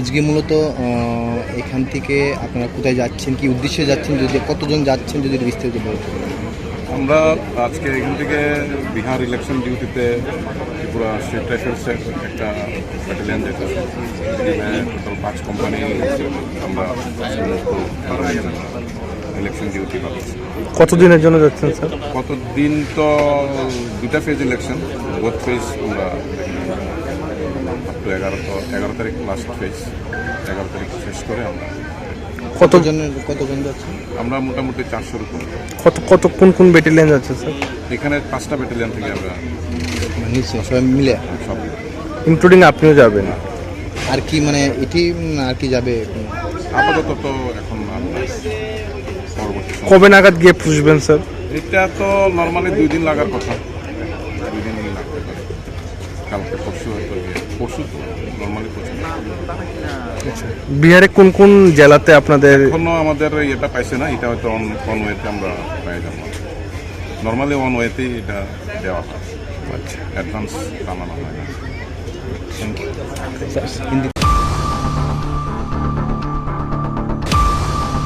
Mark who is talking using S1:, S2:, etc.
S1: আজকে মূলত এখান থেকে আপনারা কোথায় যাচ্ছেন কি উদ্দেশ্যে যাচ্ছেন যদি কতজন যাচ্ছেন যদি বিস্তারিত বলতেন
S2: আমরা আজকে এখান থেকে বিহার ইলেকশন ডিউটিতে ত্রিপুরা স্টেট রাইফেলসের একটা ব্যাটালিয়ান যেটা টোটাল পাঁচ কোম্পানি আমরা ইলেকশন ডিউটি পাচ্ছি।
S3: কতদিনের জন্য যাচ্ছেন স্যার?
S2: কতদিন তো দুটা ফেজ ইলেকশন বোথ ফেজ আমরা এগারো এগারো তারিখ লাস্ট ফেজ এগারো তারিখ শেষ করে আমরা।
S1: কতজনের কতজন যাচ্ছেন
S2: আমরা মোটামুটি চারশোর উপর।
S3: কত কত কোন কোন ব্যাটালিয়ান যাচ্ছে স্যার
S2: এখানে পাঁচটা ব্যাটালিয়ান থেকে আমরা
S1: নিশ্চয় সবাই মিলে?
S2: সব।
S3: ইনক্লুডিং আপনিও যাবেন।
S1: আর কি মানে এটি আর কি যাবে?
S2: আপাতত তো এখন
S3: কবে নাগাদ গিয়ে পুষবেন স্যার
S2: এটা তো নর্মালি দুই দিন লাগার কথা। দুই দিন লাগতে পারে। কালকে পরশু হয়তো পরশু তো নর্মালি পরশু।
S3: বিহারে কোন কোন জেলাতে আপনাদের
S2: এখনও আমাদের এটা পাইছে না এটা হয়তো অন অন ওয়েতে আমরা পাই যাব। নর্মালি অন ওয়েতেই এটা দেওয়া হয়। আচ্ছা। অ্যাডভান্স জানানো হয় না।
S1: হিন্দি